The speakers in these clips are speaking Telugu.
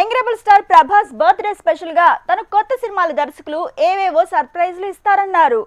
యంగ్రెబుల్ స్టార్ ప్రభాస్ బర్త్డే స్పెషల్గా తన కొత్త సినిమాల దర్శకులు ఏవేవో సర్ప్రైజ్లు ఇస్తారన్నారు.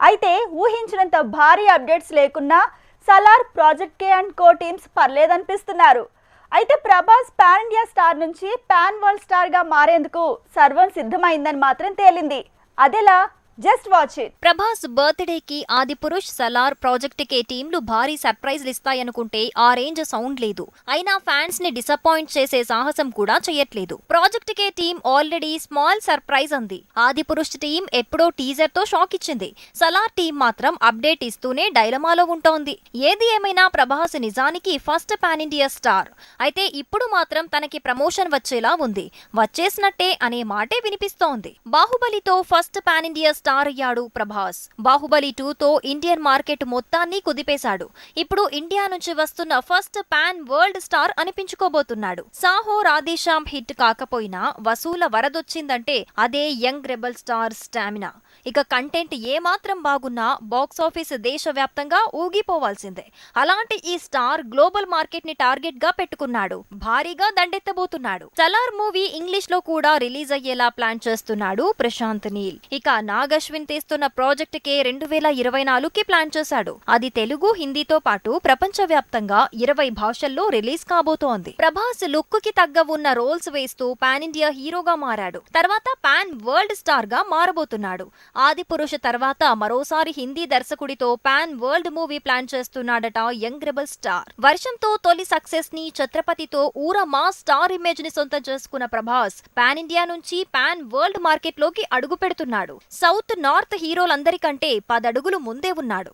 అయితే ఊహించినంత భారీ అప్డేట్స్ లేకున్నా Salaar project K and co teams పర్లేదనిపిస్తున్నారు. అయితే ప్రభాస్ పాన్ ఇండియా స్టార్ నుంచి పాన్ వరల్డ్ స్టార్గా మారేందుకు సర్వం సిద్ధమైందని మాత్రం తేలింది. అదెలా జస్ట్ వాచ్ ఇట్ ప్రభాస్ బర్త్డేకి ఆది పురుష్ సలార్ ప్రాజెక్ట్ కే టీంలు భారీ సర్ప్రైజ్లు ఇస్తాయనుకుంటే ఆ రేంజ్ సౌండ్ లేదు. అయినా ఫ్యాన్స్ని డిసప్పాయింట్ చేసే సాహసం కూడా చేయట్లేదు. Project K team already small surprise అంది. ఆది పురుష్ టీం ఎప్పుడో టీజర్తో షాక్ ఇచ్చింది. సలార్ టీం మాత్రం అప్డేట్ ఇస్తూనే డైలమాలో ఉంటోంది. ఏది ఏమైనా ప్రభాస్ నిజానికి ఫస్ట్ పాన్ ఇండియా స్టార్. అయితే ఇప్పుడు మాత్రం తనకి ప్రమోషన్ వచ్చేలా ఉంది. వచ్చేసినట్టే అనే మాటే వినిపిస్తోంది. బాహుబలితో ఫస్ట్ పాన్ ఇండియా స్టార్ అయ్యాడు ప్రభాస్. బాహుబలి టూతో ఇండియన్ మార్కెట్ మొత్తాన్ని కుదిపేశాడు. ఇప్పుడు ఇండియా నుంచి వస్తున్న ఫస్ట్ పాన్ వరల్డ్ స్టార్ అనిపించుకోబోతున్నాడు. సాహో రాధేశ్యామ్ హిట్ కాకపోయినా వసూల వరదొచ్చిందంటే అదే యంగ్ రెబల్ స్టార్ స్టామినా. ఇక కంటెంట్ ఏమాత్రం బాగున్నా బాక్స్ ఆఫీస్ దేశవ్యాప్తంగా ఊగిపోవాల్సిందే. అలాంటి ఈ స్టార్ గ్లోబల్ మార్కెట్ని టార్గెట్గా పెట్టుకున్నాడు. భారీగా దండెత్తబోతున్నాడు. సలార్ మూవీ ఇంగ్లీష్లో కూడా రిలీజ్ అయ్యేలా ప్లాన్ చేస్తున్నాడు ప్రశాంత్ నీల్. ఇక నాగ నాగశ్విన్ తీస్తున్న ప్రాజెక్ట్ కే రెండు వేల ఇరవై నాలుగుకి ప్లాన్ చేశాడు. అది తెలుగు హిందీతో పాటు ప్రపంచ వ్యాప్తంగా ఇరవై భాషల్లో రిలీజ్ కాబోతోంది. ప్రభాస్ లుక్కి తగ్గ ఉన్న రోల్స్ వేస్తూ పాన్ ఇండియా హీరోగా మారాడు. తర్వాత పాన్ వరల్డ్ స్టార్గా మారబోతున్నాడు. ఆది పురుష తర్వాత మరోసారి హిందీ దర్శకుడితో పాన్ వరల్డ్ మూవీ ప్లాన్ చేస్తున్నాడట యంగ్ రెబల్ స్టార్. వర్షంతో తొలి సక్సెస్ని ఛత్రపతితో ఊర మా స్టార్ ఇమేజ్ని సొంతం చేసుకున్న ప్రభాస్ పాన్ ఇండియా నుంచి పాన్ వరల్డ్ మార్కెట్లోకి అడుగు పెడుతున్నాడు. సౌత్ నార్త్ హీరోలందరికంటే పదడుగులు ముందే ఉన్నాడు.